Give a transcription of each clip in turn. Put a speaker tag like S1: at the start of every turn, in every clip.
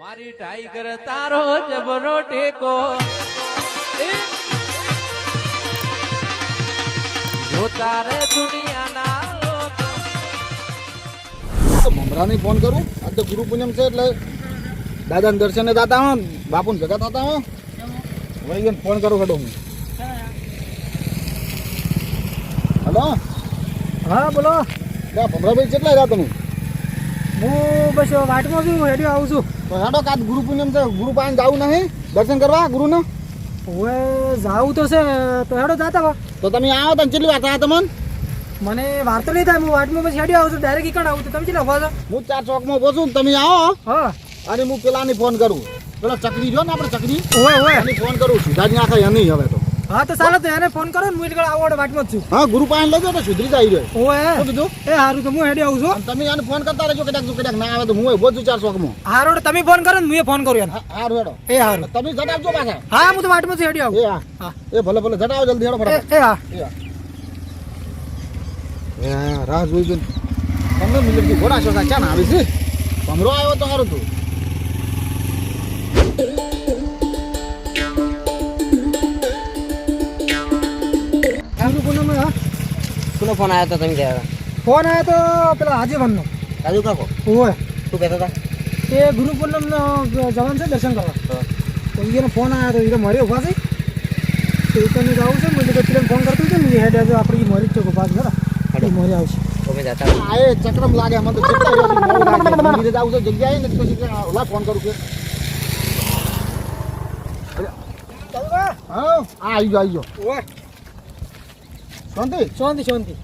S1: મારી ટાઈગર તારો જબરો ટેકો. જો તારે દુનિયાના
S2: મમરાને ફોન કરું. આજ તો ગુરુ પૂનમ છે એટલે દાદાને દર્શને થતા હો બાપુને ભેગા થતા હો વહી ગયો ફોન કરું ખડો હું. હલો?
S3: હા, બોલો.
S2: ભમરાભાઈ કેટલા રહ્યા તમે
S3: હું બસ વાટમાં છું હેડી આવું છું.
S2: તો હેડો કાદ ગુરુ પૂનમ છે ગુરુ પાસે જવું નહીં? દર્શન કરવા ગુરુનો?
S3: હવે જાવું તો છે તો હેડો જાતા હો
S2: તો તમે આવો તો કેટલી વાર થયા તમને?
S3: મને વાર તો નહીં થાય હું વાટમાં બસ હેડી આવું છું ડાયરેક્ટ ઈકણ આવું છું. તમે કેટલા ઊભા છો?
S2: હું ચાર ચોકમાં પહોંચું તમે આવો.
S3: હા.
S2: અને હું પેલાને ફોન કરું. પેલા ચકરી જો ને આપણે ચકરી?
S3: ઓય ઓય.
S2: ફોન કરું છું. દાદી નાખે એની હવે તો.
S3: હા તો ચાલો તો એને ફોન કરો ને હું એટલે આવો વાટમાં છું.
S2: હા ગુરુ પાસે લઈ જાઓ તો સુધરી જાય રહ્યો
S3: ઓય
S2: શું કીધું?
S3: એ હારું તો હું હેડે આવું છું.
S2: તમે આને ફોન કરતા રહેજો કદાચ જો કદાચ ના આવે તો હું ઊભો જ છું ચાર ચોકમાં
S3: હારો તો તમે ફોન કરો ને હું ફોન કરું એને
S2: હા હારું હેડો.
S3: એ હારું.
S2: તમે જડાવજો પાછા.
S3: હા હું તો વાટમાં છું હેડી આવું.
S2: એ હા.
S3: હા.
S2: એ ભલે ભલે જટાવો જલ્દી હેડો ફટાફટ.
S3: એ હા.
S2: એ હા. હા રાહ જોઈ જોઈને. પંદર મિનિટથી ઘોડા છો ક્યાં આવે છે ભમરો આવ્યો તો સારું તું
S4: કોનો ફોન આવ્યો તો તમે કહેવા
S3: ફોન આવ્યો તો પેલા હાજીભાઈનો
S4: રાજુ કાકો?
S3: ઓય.
S4: શું કહેતા હતા?
S3: એ ગુરુ પૂનમનો જવાન છે દર્શન કરવા. તો એનો ફોન આવ્યો તો એ મારી ઊભા છે. તો એ તને જવું છે મને તો પેલા ફોન કરતો છે ને હેડ આજે આપણી મરી જ ઊભા છે હેડ. મરી આવશે.
S4: તમે જતા
S2: આયે ચક્રમ લાગે મને તો મંદિરે જાવું છે. જગ્યાએ ને પછી ઓલા ફોન કરું કે હા. આવી ગયો આવી ગયો.
S3: ઓય.
S2: શાંતિ?
S3: શાંતિ શાંતિ.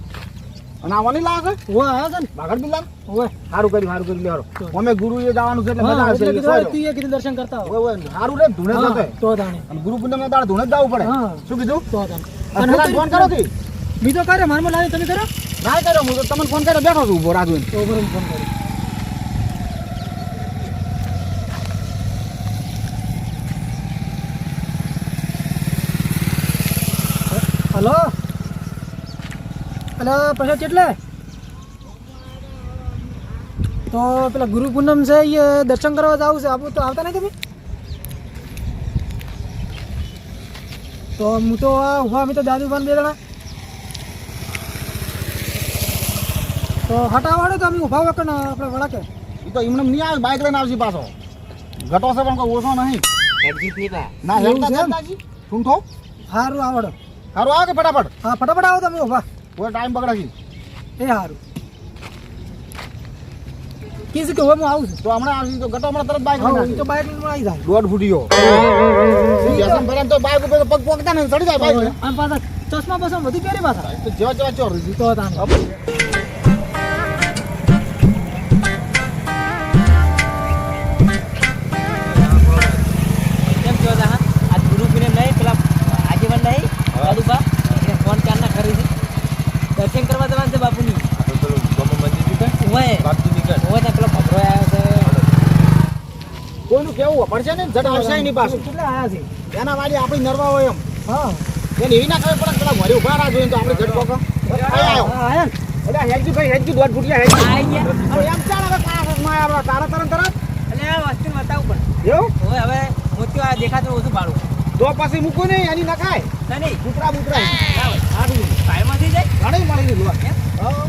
S2: અને આવવાની લાગે
S3: ઓય આવ્યા છે ને
S2: ભાગડ બિલ્લા?
S3: ઓય
S2: સારું કર્યું સારું કર્યું લેવાડો. અમે ગુરુ એ જવાનું છે એટલે મજા આવશે.
S3: તું એ કીધું દર્શન કરતા.
S2: ઓય ઓય સારું રે ધૂણે
S3: હા,
S2: જતે
S3: તો જાણે.
S2: અને ગુરુ પૂનમ દાડે ધૂણે જ જવું પડે. શું કીધું?
S3: તો જાણે.
S2: અને ફોન કરો થી
S3: બીજો કરે મારમાં લાવી તમે કરો
S2: ના કર્યો હું તો તમને ફોન કર્યો બેઠો છું ઊભો રાહ
S3: તો ઊભો ફોન કર્યો. હલો? હલો પછી કેટલે? તો પેલા ગુરુ પૂનમ છે એ દર્શન કરવા જવું છે આવું તો આવતા નહીં તમે તો હું તો આ ઊભા અમે તો દાદુ બે જણા. તો હટાવાડો તો અમે ઊભા વખત આપણે વળાકે
S2: એ તો એમને નહીં આવે બાઇક લઈને આવશે પાછો. ઘટો છે પણ કોઈ ઓછો નહીં.
S4: એક્ઝિટ નહીં પા
S2: ના હેડતા જતા જી ઠૂંઠો
S3: સારું આવડો
S2: સારું આવે કે ફટાફટ?
S3: હા ફટાફટ આવો તમે ઊભા.
S2: કોઈ ટાઈમ બગડે છે
S3: એ સારું કીધું કે હવે હું આવું છું?
S2: તો હમણાં આવશે તો ઘટો હમણાં તરત બાઇક
S3: તો બાઇક આવી જાય.
S2: દોઢ ફૂટીયો વ્યસન ભરાને તો બાઇક ઉપર પગ પોકતા ને ચડી જાય બાઇક
S3: અને પાછા ચશ્મા બસમાં બધું પહેરી પાછા.
S2: તો જેવા જેવા ચોર
S3: તો
S2: કોઈનું પડશે ને જટ આવશે નહીં પાછું
S3: કેટલા આયા છે?
S2: એના વાડી આપણી નરવા હોય એમ.
S3: હા.
S2: એને એવી ના ખબર પડે પેલા ભરી ઊભા રાહ જોઈને તો આપણે જટ પોકા
S3: આયા.
S2: એટલે ભાઈ હેડજી દોઢ ફૂટિયા
S4: ગયા
S2: હવે એમ ચાલ હવે કાં માં આવ્યા તારા તરત તરત.
S4: એટલે આ વસ્તુ પડે
S2: એવું?
S4: ઓય હવે મોતિયો આ દેખાતો ઓછું ભાડું.
S2: તો પછી મૂકું નહીં એની નખાય.
S4: ના નહીં.
S2: કૂતરા બૂતરા.
S4: સારું ફાયરમાંથી જાય?
S2: ઘણી મળી લોટ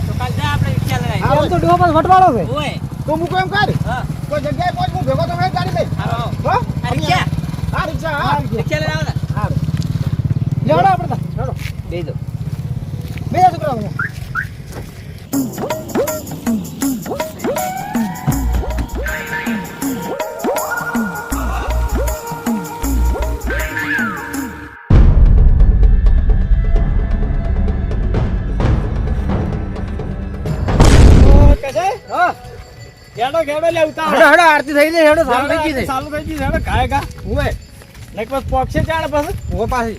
S4: તો કાલ જાય આપણે
S3: તો ડોહા વટવાળો છે.
S4: ઓય
S2: તો મૂકો એમ કર
S4: હા.
S2: કોઈ જગ્યાએ પહોંચ હું ભેગો તો હોય ગાડી લઈ
S4: હારો.
S2: હો?
S4: રિક્ષા
S2: હા. રિક્ષા હા
S4: રિક્ષા લઈને આવો ને
S2: હારું.
S3: લેવડો આપણે તા.
S2: હેડો.
S4: દો
S3: બે જા છોકરા
S2: હા.
S3: હેડો હેડો આરતી થઈ ગઈ હેડો સારું થઈ ગઈ
S2: ચાલુ થઈ ગઈ હેડો કાય કા
S3: બસ
S2: પોક્ષે ચાડ બસ
S3: ઓ પાછી.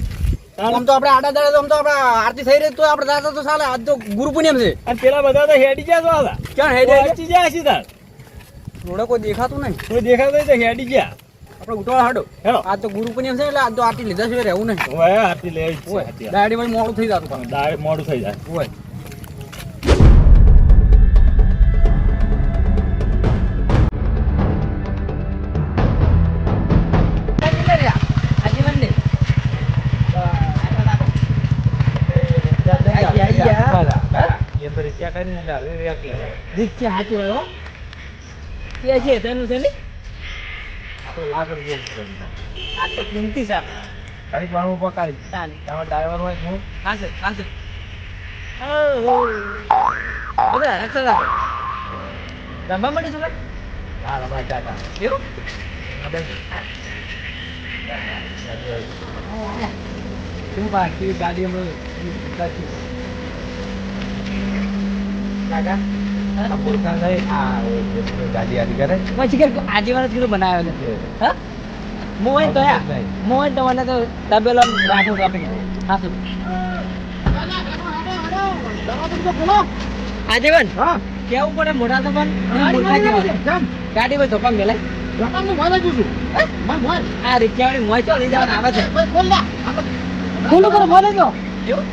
S4: આમ તો આપણે આડા દાડા તો આમ તો આપણે આરતી થઈ રહી તો આપણે દાદા તો ચાલે. આજ તો ગુરુ પૂનમ છે.
S2: અને પેલા બધા તો હેડી ગયા તો
S4: ક્યાં હેડી
S2: હેડી ગયા છે તાર.
S4: થોડો કોઈ દેખાતું નહીં.
S2: કોઈ દેખાતું નહીં તો હેડી ગયા.
S4: આપણે ઉઠવા હાડો.
S2: હેડો
S4: આજ તો ગુરુ પૂનમ છે એટલે આજ તો આરતી લીધા છે રહેવું નહીં.
S2: હોય આરતી લે
S4: દાડી મોડું થઈ જતું પાછું.
S2: મોડું થઈ જાય.
S4: ઓય
S3: રીત છે સાચી હોય હો.
S4: કે છે તેનું છે ને? આ તો કિંમતી છે તાની
S1: ડ્રાઈવર હોય હું.
S4: બધા રક્ષા રમવા માટે છો
S1: હા રમા ચાકા
S4: એવું?
S1: શું બાકી ગાડી હમણાં
S4: કાકા
S1: ગાડી આડી કરે.
S4: પછી કે આજે વાર કીધું બનાવ્યો છે. હા? મોય તો મોય તો મને તો તબેલો રાખો કાપી હા શું? આજે બન
S3: હા.
S4: કેવું પડે મોટા તો પણ? ગાડી પર ધોપા મેલાય
S3: જ
S4: આ રિક્ષાવાળી મોય ચો લઈ જવાના આવે છે?
S3: ખુલ્લું કરો મોં લેજો
S4: એવું?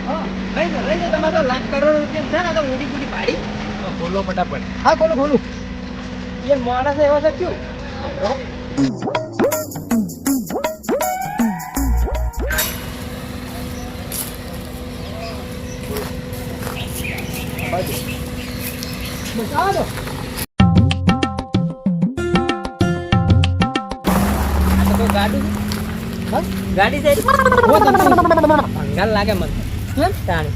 S4: જાઓ તમારે તો લાખ કરોડ રૂપિયા છે ને તો ઊંડી પૂડી. પાડી
S1: બોલો ફટાફટ.
S3: હા ખોલો ખોલું.
S4: એ માણસ એવો છે ક્યું? કોઈ ગાડી ગાડી છે. ભંગાર લાગે મને. તાણી.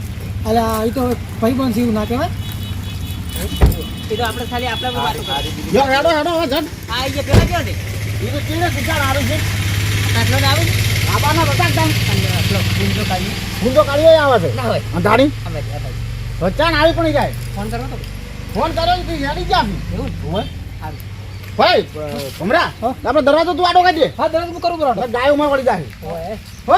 S3: એ તો ભાઈબંધ પણ એવું ના કહેવાય.
S4: એ તો આપણે ખાલી આપણે વાતો કરીએ.
S2: હેડો હેડો હવે
S4: આ ગયા પેલા ક્યાં છે
S2: એ તો આવે છે.
S4: આટલો ને આવે? છે?
S2: આબાના બતા ટાઈમ
S4: આટલો ગુંજો કાઢી.
S2: ગુંડો કાઢીએ આવે છે?
S4: ના હોય.
S2: અને
S4: અમે
S2: વચ્ચાણ આવી પણ જાય.
S4: ફોન કરો તો.
S2: ફોન કર્યો તો હેડી ગયા
S4: એવું?
S2: હોય. ભાઈ ભમરા આપણે દરવાજો તું આડો કાઢીએ
S3: હા દરવાજો કરું બરાબર
S2: ગાય ઉમર વળી જાય. હો?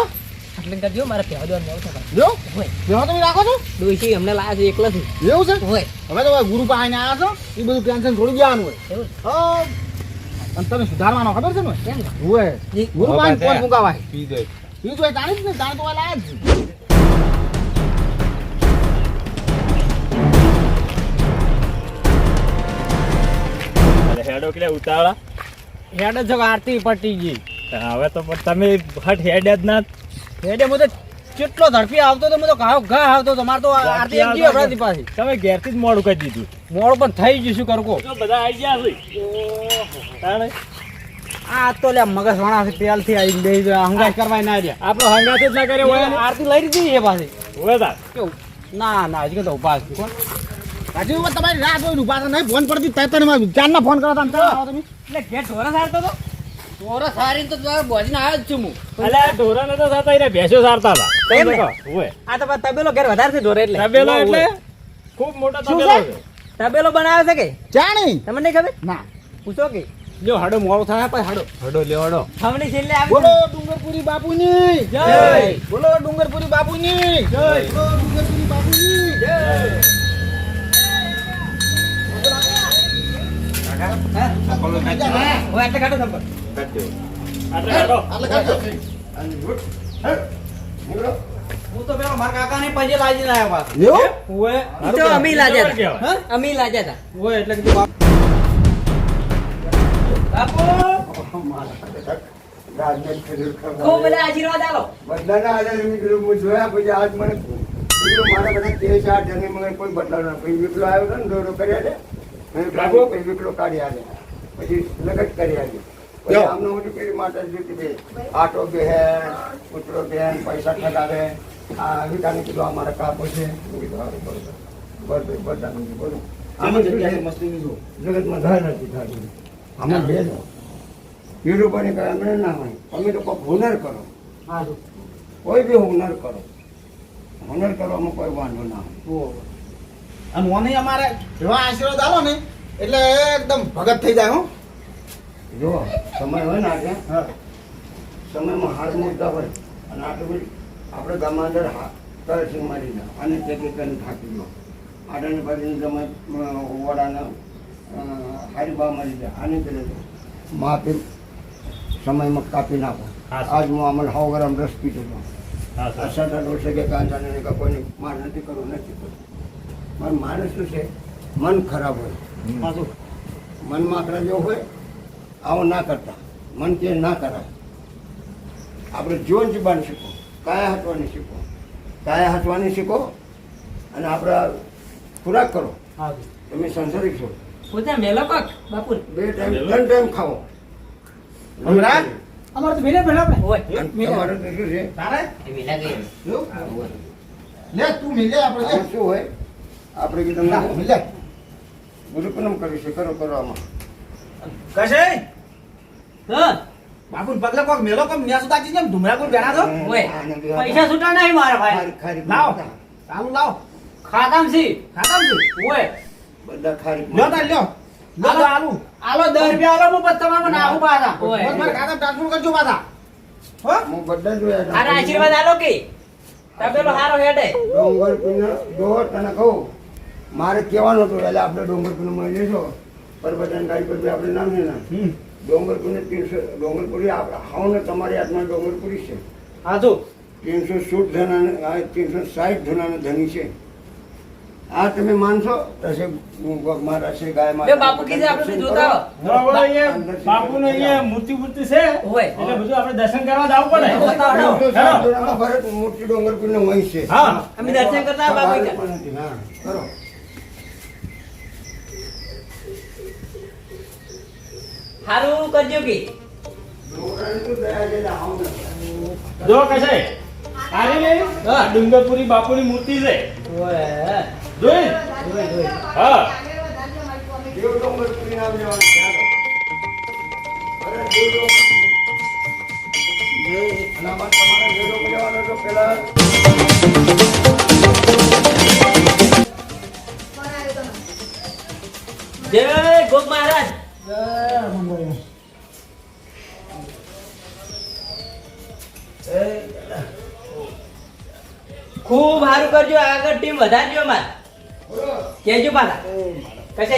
S4: આટલે કરજો મારે પહેવા દેવાનું નહીં આવશે
S2: જો
S4: હોય.
S2: બેહો તમે રાખો છો?
S4: ડોશી અમને લાયા છે એકલા છું
S2: એવું છે?
S4: હોય.
S2: હવે તો ગુરુ પાસે આવ્યા છો એ બધું ટેન્શન છોડી દેવાનું હોય.
S4: એવું
S2: હા. અને તમે સુધારવાનો ખબર છે ને
S4: કેમ
S2: હોય. ગુરુ પાસે કોણ મુકાવાય.
S1: પી દે.
S2: એ તો જાણી જ ને જાણ તો લાયા જ છે.
S5: હેડો કે ઉતાળા
S3: હેડ જો આરતી પટી ગઈ.
S5: હવે તો તમે હટ હેડ જ ના.
S3: હેડે તો કેટલો ઝડપી આવતો તો હું તો ઘા આવતો તો મારે તો આરતી એમ ગઈ પાછી.
S5: તમે ઘેરથી જ મોડું કરી દીધું.
S3: મોડું પણ થઈ ગયું શું કરું કો
S5: તો બધા આવી ગયા છે.
S3: આ તો લે મગજ વાણા થી તેલથી આવી બે હંગાઈ કરવા ના રહ્યા.
S5: આપણો હંગાત જ ના કરે હોય.
S3: આરતી લઈ લીધી એ પાસે
S5: હોય તાર.
S3: ના ના હજી તો ઊભા છે. કોણ?
S2: હજી તમારી રાહ હોય ઊભા નહીં ફોન પડતી તય તને મેં ફોન કરતા આવો તમે.
S4: એટલે ઘેર ઢોરા સારતો તો. ઢોરા સારીને તો તમારે બોજીને આવ્યો જ છું હું
S5: અલ્યા આ ઢોરા નતા એને ભેંસો સારતા હતા
S4: એમ આ તો તબેલો ઘેર વધારે છે ઢોરા એટલે
S5: તબેલો એટલે ખૂબ મોટો તબેલો
S2: છે?
S5: છે
S4: તબેલો બનાવ્યો છે કે
S2: જાણી
S4: તમને નહીં ખબર
S2: ના
S4: પૂછો કે
S3: જો હાડો મોડું થાય પછી હાડો
S1: હડો લ્યો હડો
S4: થમણી છેલ્લે આવી
S2: બોલો ડુંગરપુરી બાપુની
S4: જય.
S2: બોલો ડુંગરપુરી બાપુની જય બોલો ડુંગરપુરી બાપુની જય
S4: એટલે કાઢો
S5: આટલે.
S2: આટલે કાઢજો.
S3: હું તો પેલા મારા કાકાને પજે લાજી ના પાછો
S2: એવું?
S3: ઓય
S4: તો અમી લાજ્યા હતા હા? અમી લાજ્યા હતા
S3: ઓય એટલે કીધું બાપ
S4: ખૂબ બધા આશીર્વાદ આલો.
S6: બદલાના આધારે હું જોયા પછી આજ મને મારા બધા આ જણે મને કોઈ બદલાવ ના પછી વિકલો આવ્યો હતો ને દોરો કર્યા છે. મેં પછી વિકલો કાઢી આલે. પછી લગત કરી આલે પછી
S2: યો.
S6: આમનું માટે જીતી આટો બેન કૂતરો બેન પૈસા ઠગાવે. આ વિકાને કીધું અમારે કાપો છે. મેં કીધું બરોબર. બરોબર બધા મેં કીધું બોલો. આમાં જગ્યાએ
S2: મસ્તીની જો
S6: જગતમાં ઘર નથી થાતું આમાં બે યુરોપની કરે અમને ના હોય. તમે તો કોઈક હુનર કરો.
S3: હા
S6: કોઈ બી હુનર કરો. હુનર કરવામાં કોઈ વાંધો ના હોય
S2: અને મને અમારે એવા આશીર્વાદ આવો ને એટલે એકદમ ભગત થઈ જાય હો.
S6: જો સમય હોય ને આજે
S2: હા.
S6: સમયમાં હાથ મૂકતા હોય અને આટલું બધું આપણે ગામમાં અંદર હા તરસિંગ મારી દે અને તે કે કરીને થાકી દો આડાને બાજુની તમે વડાને હારીબા મારી દે આને કરે માપી સમયમાં કાપી નાખો. આજ હું અમલ હાવ ગરમ રસ પીતો હતો. આ છે કે કાંચાને કે કોઈને માર નથી કરવું નથી કરવું. મારું માણસ શું છે? મન ખરાબ હોય. મનમાં આકડા જેવો હોય આવો ના કરતા. મન કે ના કરાય. આપણે જીવન જીવવાનું શીખો. કાયા હટવાની શીખો. કાયા હટવાની શીખો અને આપણા ખોરાક કરો.
S3: હા
S6: તમે સંસારિક છો.
S4: પોતે મેલો પાક બાપુ
S6: બે ટાઈમ ત્રણ ટાઈમ
S2: ખાવો?
S3: અમારે? તો મેલે પહેલા આપણે.
S4: ઓય.
S6: તમારે તો શું છે?
S2: તારે?
S4: મેલા ગઈ.
S2: લે તું મિલે આપણે
S6: શું હોય? આપણે કે તમને
S2: મિલે
S6: ગુરુપૂનમ કરીશું છે કરો કરો આમાં.
S2: કશે?
S4: હા?
S2: બાપુ પગલે કોક મેલો કોક ન્યા સુતા જેમ ધુમરા કોઈ બેઠા છો?
S4: ઓય પૈસા સુટા નહીં મારા ભાઈ.
S2: લાવ. ચાલુ લાવ.
S4: ખાતામ છી
S2: ખાતામ સી
S4: ઓય.
S6: બધા ખારી.
S2: લ્યો તા લ્યો. લ્યો તો આલુ.
S3: આલો દસ રૂપિયા આલો હું પછી તમારે નાખું પાછા.
S4: ઓય.
S2: મારે ખાતા ટ્રાન્સફર કરજો પાછા. હો?
S6: હું બધા જોયા
S4: અરે આશીર્વાદ આલો કે? તબેલો હારો હેડે.
S6: ડોંગર પીને જો તને કહું મારે કહેવાનું હતું એટલે આપણે ડોંગર પીને મળી લેશો પર બધાને ગાડી પર આપણે નામ ને ડોંગરપુરી ત્રણસો ડોંગરપુરી આપણે હાવ ને તમારી હાથમાં ડોંગરપુરી છે.
S2: હા તો.
S6: ત્રણસો સૂટ ધના ત્રણસો સાઠ ધનાને ધની છે. આ તમે માનશો? તસે મારા છે ગાય
S4: બે બાપુ કીધે આપણે જોતા આવો.
S5: બરાબર અહીંયા બાપુને અહીંયા મૂર્તિ મૂર્તિ છે
S4: હોય.
S5: એટલે બધું આપણે દર્શન કરવા જવું પડે.
S6: ભરત મૂર્તિ ડોંગરપુર ડોંગરપુરનો વંશ છે.
S5: હા.
S4: અમે દર્શન કરતા બાપુ
S6: કરો
S4: હારું કરજો કે.
S5: જો કશે? આની નહીં હા ડુંગરપુરી બાપુની મૂર્તિ છે.
S4: ઓય
S5: જોઈ હા.
S6: દેવ હા. નામ દેવ ડોંગર- અને આમાં તમારે દેવ ડોંગર લેવાનો તો પેલા
S4: જય ગોપ મહારાજ. સારું કરજો આગળ ટીમ વધારજો માર કેજો પાછા. કશે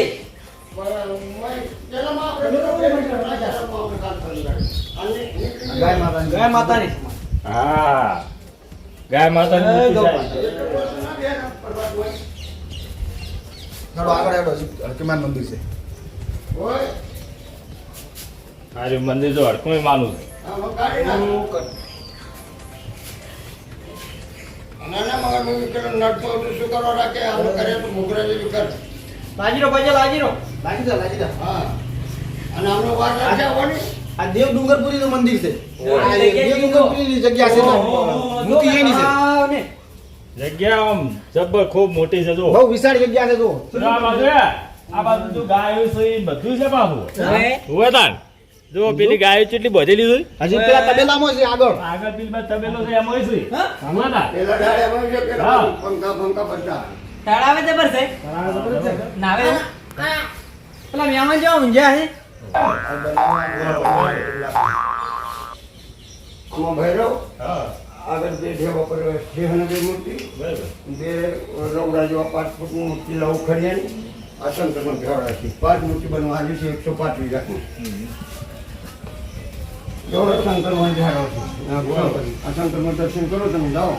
S2: ગાય માતાની
S5: હા. ગાય માતાની
S2: આગળ મંદિર છે.
S6: હોય
S5: મંદિર જો હડકું માનું છે.
S6: આમાં કાઢી નાખો. નાના મગર મૂવી કરો નડતો શું કરવા રાખે? આમ કરે તો ઘૂઘરા જેવી કર.
S3: લાજીરો ભાઈ લાજીરો.
S2: લાગી જા લાગી જા
S6: હા. અને આમનો વાર રાખે આવવાની?
S2: આ દેવ ડુંગરપુરી નું મંદિર છે.
S4: જગ્યા
S2: દેવ
S4: કીધું.
S2: ડુંગરપુરી ની જગ્યા છે
S4: ઓહો, ઓહો,
S2: એની છે.
S5: જગ્યા આમ જબ્બર ખૂબ મોટી છે જો.
S2: બહુ વિશાળ જગ્યા છે જો.
S5: જો આ બાજુ આ બાજુ ગાયો છે બધું છે
S4: હવે
S5: તાન. જો પેલી ગાયો કેટલી બધેલી છે.
S2: હજી પેલા તબેલામાં છે આગળ.
S5: આગળ પેલી બાજુ તબેલો છે એમાં છે.
S4: હા?
S6: પેલા ડાળે એમાં છે પેલા પંખા પંખા બધા
S4: તળાવે જબર છે નાવે
S3: પેલા મહેમાન જેવા ઊંઝ્યા છે.
S6: આમાં ભૈરવ?
S5: હા.
S6: આગળ બે ઢેવા પર સિંહની બે મૂર્તિ.
S5: બરાબર.
S6: બે રવડા જેવા પાંચ ફૂટની મૂર્તિ લાવું ખરીયાની આ શંકરમાં ભેવડા છે. પાંચ મૂર્તિ બનવા આવી છે એકસો પાંચ વીઘાની એવડો શંકરમાં ઝાડો છે? આ શંકરમાં દર્શન કરો તમે જાઓ.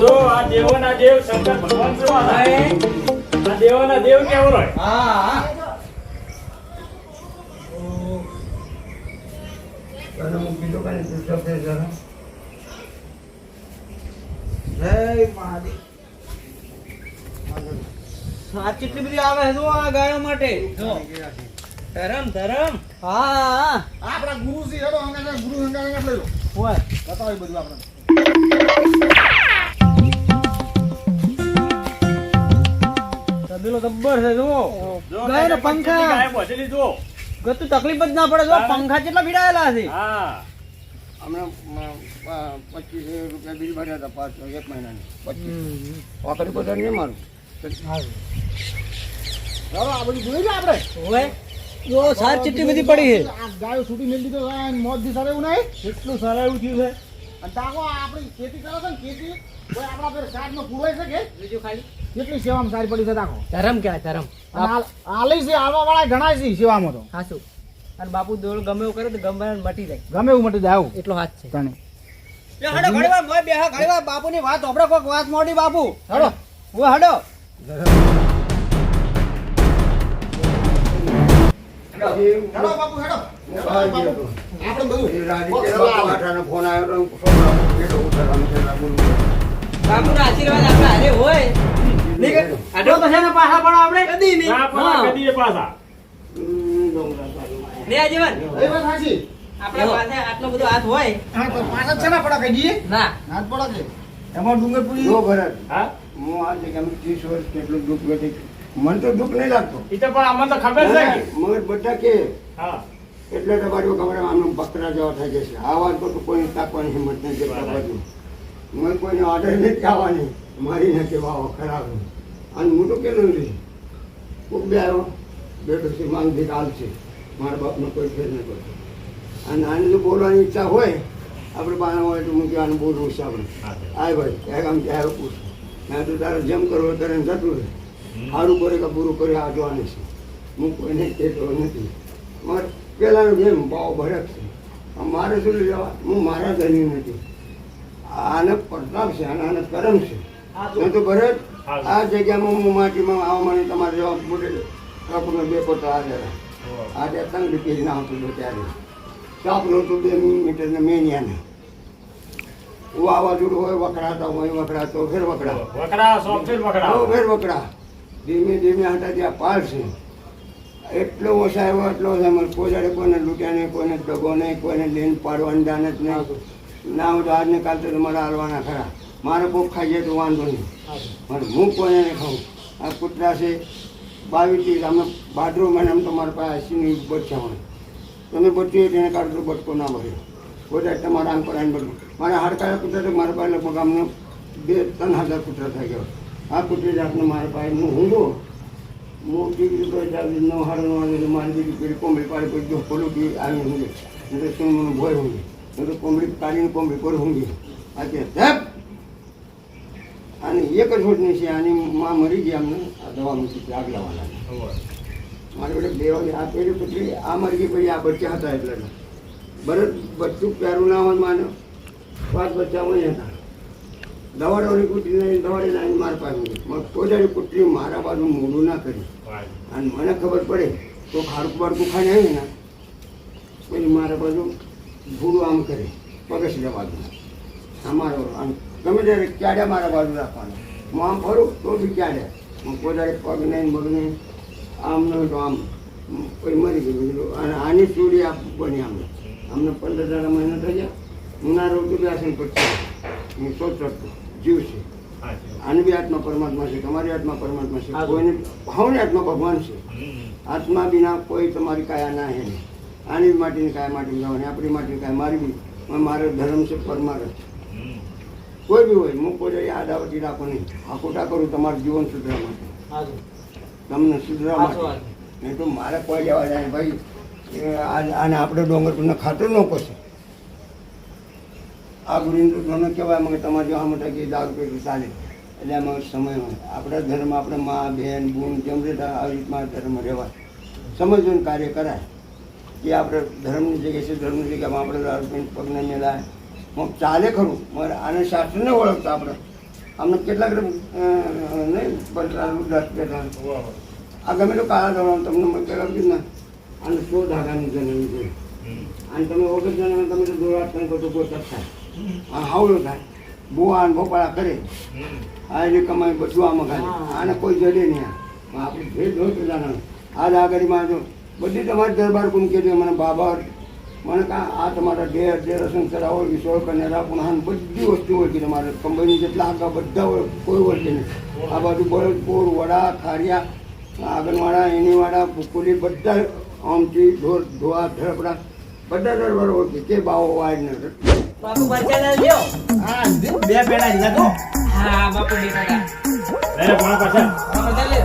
S5: જો આ દેવોના દેવ શંકર ભગવાન દેવોના દેવ કેવો
S3: હા. કેટલી બધી આવે છે આ ગાયો માટે.
S4: ધરમ ધરમ.
S3: હા.
S2: આપણા ગુરુજી હેડો અંગા ગુરુ અંગા અંગા લઈ લો
S3: હોય.
S2: બતાવી બધું આપણે.
S3: તબેલો છે પંખા.
S5: ગાય
S3: ગતું તકલીફ જ ના પડે જો પંખા કેટલા ભીડાયેલા છે.
S5: હા.
S6: હમણાં પચીસ રૂપિયા બિલ ભર્યા હતા પાંચ એક મહિનાની. પચીસ. વાકડી બધા નહીં મારું
S2: ચાલો આ બધું જોઈ લે આપણે.
S4: હોય.
S3: જો સાર ચીટી બધી પડી છે.
S2: ગાયો છૂટી મેલી દીધો આ મોત દી સારું એવું નહીં.
S5: એટલું સારું એવું થયું છે.
S2: અને તાકો આપણી ખેતી કરો છો ને ખેતી કોઈ આપણા પેલા સાઈડમાં પુરવાઈ શકે?
S4: બીજું ખાલી.
S2: કેટલી સેવામાં સારી પડી છે તાકો
S3: ધરમ કહેવાય ધરમ.
S2: અને આલી છે આવા વાળા ઘણા છે સેવામાં તો.
S3: હાસુ. અને બાપુ દોડ ગમે એવું કરે તો ગમે મટી જાય.
S2: ગમે એવું મટી જાય આવું.
S3: એટલો હાથ છે.
S2: તને.
S3: હડો ઘણી વાર મોય બેહા ઘણી બાપુની વાત આપણે કોઈક વાત મોડી બાપુ.
S2: હડો.
S3: હું હડો.
S2: હેડો. બાપુ આપણે બધું
S6: ફોન આવ્યો
S4: આશીર્વાદ આપણા હારે હોય. આટલો તો પાછા પણ આપણે કદી નહીં.
S5: ના પાછા કદીએ પાછા.
S6: હમ, ડોંગરા સારું.
S4: ને આજીવન
S2: એ વાત સાચી.
S4: આપણા પાસે આટલો બધો હાથ હોય.
S2: હા તો પાછા છે ને પડા દઈએ
S4: ના.
S2: હાથ પડા છે એમાં ડુંગરપુરી
S6: જો ભરત
S5: હા?
S6: હું આ જગ્યામાં ત્રીસ વર્ષ કેટલું દુઃખ વેઠી મને તો દુઃખ નહીં લાગતું.
S5: એ તો પણ અમને તો ખબર છે
S6: મગર બધા કે
S5: હા.
S6: એટલે તમારી ખબર આમનું બકરા જેવા થઈ જશે. આ વાત તો કોઈ તાકવાની હિંમત નથી બાજુ. મને કોઈને ઓર્ડર નથી આવવાની. મારી નથી વાવો ખરાબ અને હું તો કેલું નથી. ખૂબ બે આવ્યો. બેઠો છે માંગથી ચાલશે છે. મારા બાપનો કોઈ ફેર નહીં કરતો અને આને જો બોલવાની ઈચ્છા હોય આપણે બાના હોય તો હું કહેવાનું બોલવું છે આપણે આય ભાઈ ક્યાંક આમ ક્યારે પૂછું. મેં તો તારે જેમ કરવો ત્યારે જતું રહે. સારું કરે કે પૂરું કરે આ જોવાની છે. હું કોઈને કહેતો નથી. મારે પહેલાંનો જેમ ભાવ ભરક છે. મારે શું લઈ જવા? હું મારા ધન્યું નથી. આને પ્રતાપ છે અને આને કરમ છે. નહીં તો ભરત? આ જગ્યામાં હું માટીમાં આવવા માટે તમારે જવાબ બોલે. આપણને બે પોતા હાજર. આજે તંગ રૂપિયા ના હતું ત્યારે. ચાપલો હતું બે મીટર ને મેનિયાને. વાવાઝોડું હોય વકડાતા હોય વકડાતો ફેર
S5: વકડા વકડા
S6: ફેર
S5: વકડા
S6: ફેર વકડા ધીમે ધીમે આટા ત્યાં પાર છે. એટલો ઓછા એવો એટલો ઓછા. મળે કોઈ જાડે કોઈને, લૂંટ્યા નહીં, કોઈને ડગો નહીં, કોઈને લેન પાડવાની દાન જ નહીં. ના, હું તો આજને કાલ તો તમારે હાલવાના ખરા. મારે બહુ ખાઈ જાય તો વાંધો નહીં. પણ હું કોને નહીં ખાઉં. આ કૂતરા છે બાવીથી અમે બાદરો અમે ભાદરો તો તમારા પાસે સિંહ બચ્યા હોય તમે બચ્યું તેને કાઢતો બટકો ના ભર્યો બધા તમારા આમ પર આમ બધું. મારા હાડકાયા કૂતરા તો મારા પાસે લગભગ અમને બે, ત્રણ હજાર કૂતરા થઈ ગયો. આ કુતરી જાતને મારા પાસે હું ઊંઘો હું દીકરી તો ચાલી નવ હાડ નવ મારી દીકરી પેલી કોંબડી પાડી કોઈ જો ખોલું કે આવી ઊંઘે તો શું મને ભોય ઊંઘે હું તો કોંબડી કાઢીને કોંબડી પર ઊંઘી આજે ધેપ! અને એક જ હોટની છે આની માં મરી ગયા અમને આ દવા મૂકી આગ લાવવાના મારી જોડે બે વાગે આ પેલી પછી આ મરી ગઈ પછી આ બચ્ચા હતા એટલે. બરત બચ્ચું પ્યારું ના હોય માનો. પાંચ બચ્ચા હોય હતા દવાડોની કુટરી દવાડી લાવીને મારા પાસે પણ કોઈ કુટરી મારા બાજુ મોડું ના કરી. અને મને ખબર પડે તો ખાડકું બાળકું ખાઈ આવે ને પછી મારા બાજુ ભૂડું આમ કરે પગસરા બાજુ અમારો આમ ગમે ત્યારે ક્યાડે મારા બાજુ રાખવાનું. હું આમ ફરું તો બી ક્યાડે હું પોતાને પગ નહીં મગ નહીં આમ ન તો આમ. કોઈ મરી ગયું. અને આની ચૂડી આપ બની અમને અમને પંદર હજાર મહિના થઈ ગયા હું ના બી આસન પછી હું સોચ શકતો જીવ છે. આની બી આત્મા પરમાત્મા છે તમારી આત્મા પરમાત્મા છે. કોઈને ભાવની આત્મા ભગવાન છે. આત્મા વિના કોઈ તમારી કાયા ના હે આની માટીની કાયા માટી જવાની આપણી માટીની કાયા મારી બી. મારો ધર્મ છે પરમાર્થ. કોઈ બી હોય હું કોઈ યાદ આવતી રાખો નહીં. આ ખોટા કરું તમારું જીવન સુધરવા માટે. તમને સુધરવા માટે. નહીં. તો મારે કોઈ જવા જાય ભાઈ આને આપણે ડોંગર પર ખાતર ન પડશે આ ગુરુ તો કહેવાય મને તમારે જોવા માટે કે દારૂ પેલું ચાલે. એટલે એમાં સમય હોય. આપણા ધર્મ આપણે મા બેન ગુણ જેમ રીતે આવી રીતમાં ધર્મ રહેવાય. સમજવું કાર્ય કરાય. કે આપણે ધર્મની જગ્યાએ છે ધર્મની જગ્યામાં આપણે દારૂ પીને પગને મેળાય મગ ચાલે ખરું મારે આને શાસ્ત્રને ઓળખતા આપણે. અમને કેટલાક નહીં પણ દસ બેઠા. આ ગમે તો કાળા ધોરણ તમને મેં પહેલાં કીધું ને. આને સો ધાગાની જનની છે અને તમે વગર જણાવે તમે તો દોરા નહીં બધું કોઈ થાય. આ હાવડો થાય. બુઆ ને ભોપાળા કરે આ એની કમાઈ બધું આમાં ખાય. આને કોઈ જડે નહીં આપણે ભેદ હોય તો જાણે. આ આગળમાં જો બધી તમારી દરબાર કોમ કે મને બાબા મને કાં આ તમારા ડેર ડેરસન કરાવો વિશ્વ કનેરા પુનઃ બધી વસ્તુ હોય છે તમારે. કંપની જેટલા આગળ બધા હોય કોઈ વર્ષે નહીં. આ બાજુ બળદપુર વડા ખારિયા આંગણવાડા એનીવાડા ભૂકુલી બધા આમથી ઢોર ધોવા ધડપડા બધા દરબાર હોય છે. કે બાવો વાય ને
S4: બાપુ બચ્ચા લ્યો
S2: હા બે પેલા લીધા તો.
S4: હા બાપુ
S5: કોણ પાછા.
S4: બધા લે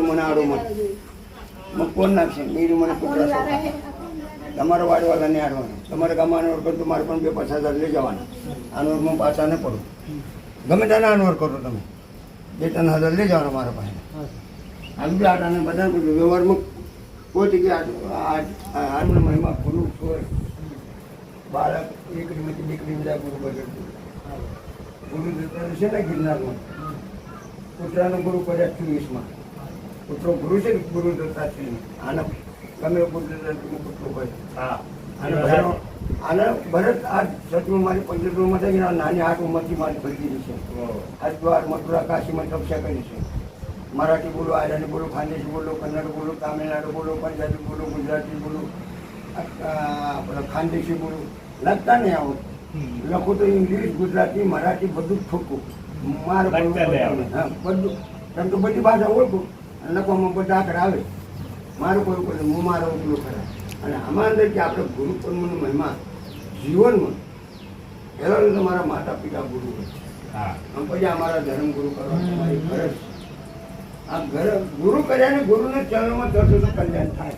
S6: મને આડો મત મને કોણ નાખશે? મને. તમારે વાડવાલા નહીં આડવાના. તમારે ગામમાં અનવર કરો તો મારે પણ બે પાછા હજાર લઈ જવાના. આનવરમાં પાછા ન પડું ગમે તેને અનવર કરો તમે. બે ત્રણ હજાર લઈ જવાના મારા પાસે. આમ બી આટાને બધા વ્યવહારમાં કોઈ જગ્યાએ આટલું મહિમા ખુલ્લું હોય. બાળક એકડીમાંથી દીકરી બધા ગુરુ બગડતું ગુરુ છે ને ગિરનારમાં? કૂતરાનો ગુરુ કર્યા ચોવીસમાં કૂતરો ગુરુ છે ને ગુરુ છે આને કૂતરો કૂતરો હોય
S5: હા.
S6: અને આને ભરત આ સચમાં મારી થઈ ગયા નાની આઠ ઉંમરથી મારી ભરતી છે. હરિદ્વાર મથુરા કાશીમાં તપસ્યા કરી છે. મરાઠી બોલો આયરાની બોલો ખાનદેશી બોલો કન્નડ બોલો તામિલનાડુ બોલો પંજાબી બોલો ગુજરાતી બોલો ખાનદેશી બોલો. લખતા નહીં આવું. લખું તો ઇંગ્લિશ ગુજરાતી મરાઠી બધું જ ઠોકું મારે બધું. કેમ તો બધી ભાષા ઓળખું. અને લખવામાં બધા આંકડા આવે. મારું કોઈ કોઈ હું મારો ઉપલો ખરા. અને આમાં અંદર કે આપણે ગુરુ કર્મનો મહિમા જીવનમાં પહેલાં તો મારા માતા પિતા ગુરુ હોય.
S5: હા.
S6: આમ પછી અમારા ધર્મ ગુરુ કરવા તમારી ફરજ આ ઘર ગુરુ કર્યા ને ગુરુને ચરણમાં ચડશો તો કલ્યાણ થાય.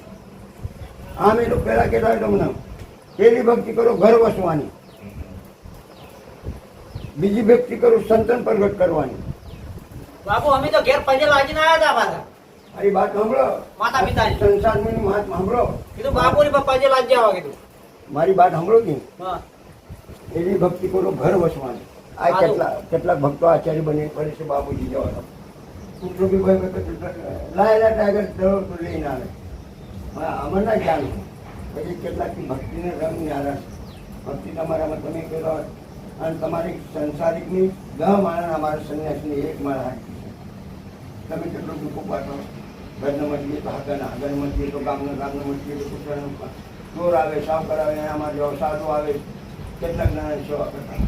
S6: આમ એ તો પહેલા કહેતા હોય તમને પેલી ભક્તિ કરો ઘર વસવાની. બીજી ભક્તિ કરો સંતન પ્રગટ કરવાની.
S4: બાપુ અમે તો ઘેર પજે લાજીને આવ્યા હતા પાછા.
S6: મારી વાત સાંભળો.
S4: માતા પિતાની.
S6: સંસારની વાત સાંભળો.
S4: કીધું બાપુ ને પપ્પા જે લાજ આવા કીધું.
S6: મારી વાત સાંભળો કે? એવી ભક્તિ કરો ઘર વસવાની આ કેટલા કેટલાક ભક્તો આચાર્ય બની પડે છે બાબુજી જવાનો પુત્રો બી ભાઈ લાયેલા ટાઈગર દરો લઈને આવે. હા, આમાં ના જાણવું પછી કેટલાક ભક્તિને રંગ ન્યારા છે ભક્તિ તમારામાં તમે કરો અને તમારી સંસારિકની દહ માળા અમારા સંન્યાસની એક માળા તમે કેટલું દુઃખ પાઠો ઘરના મચીએ તો તો ગામના ગામના તો કૂતરાનું ચોર આવે સાફ કરાવે આમાં જો સાધુ આવે કેટલાક જણા સેવા કરતા.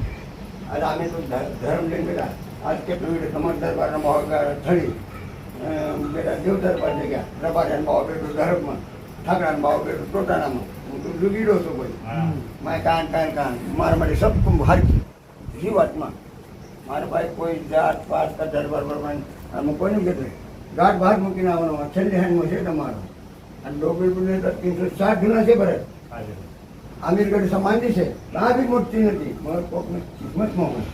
S6: આજે અમે તો ધર્મ લઈને બેઠા. આજ કેટલું એટલે તમાર દરબારના થળી અમ, બેટા દેવ દરબાર જગ્યા રબારિયાનો ભાવ બેઠો ધર્મમાં. ઠાકરાનો ભાવ બેઠો ટોટાણામાં હું તો ડૂબીડો છું ભાઈ. મારે કાન કાન કાન. મારા માટે સબ જીવાતમાં. મારા પાસે કોઈ જાત પાત કે દરબાર બરબાર આમાં કોઈને કહેતો ગાંઠ બહાર મૂકીને આવવાનો છેલ્લી હેન્ડમાં છે તમારો. અને ડોબી બોલે તો ત્રણસો સાઠ જૂના છે ભરત. આમીરગઢ સમાનની છે. ત્યાં બી મૂર્તિ નથી. મારો કોકને કિસ્મતમાં હોય.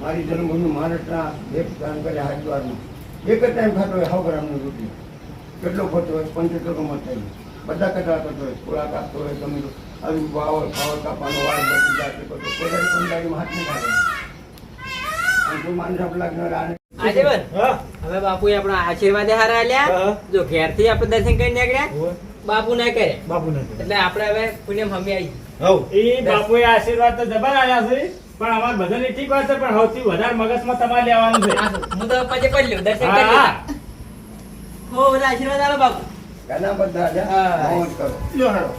S6: મારી જન્મભૂમિ મહારાષ્ટ્રના એક દાન કરે હરિદ્વારમાં. એક જ ટાઈમ ખાતો હોય હવ ગ્રામની રોટલી કેટલો ખર્ચો હોય? પંચોતેર મત થાય. બધા કચરા કરતો હોય થોડા કાપતો હોય ગમે તે. આવી વાવર ફાવર કાપવાનો વાળ બધી જાતે કરતો કોઈ પણ ગાડીમાં હાથ નહીં કાઢે અને કોઈ માણસ આપણે લાગणार આને
S4: આજે બન
S5: હા
S4: હવે બાપુ આપણા આશીર્વાદ હારા આલ્યા જો ઘેરથી આપણે દર્શન કરી નીકળ્યા? બાપુ ના કરે.
S5: બાપુ ના
S4: એટલે આપણે હવે પુણ્યમ હમી આવી
S5: એ બાપુએ આશીર્વાદ તો જબર આલ્યા છે પણ અમાર બધાને ઠીક વાત છે પણ સૌથી વધારે મગજમાં તમારે લેવાનું છે.
S4: હું તો પછી કરી લઉં. દર્શન કરી લઉં. હો બધા આશીર્વાદ આલો બાપુ.
S6: ઘણા બધા
S4: હા.
S6: મોજ કરો.
S5: હાલો.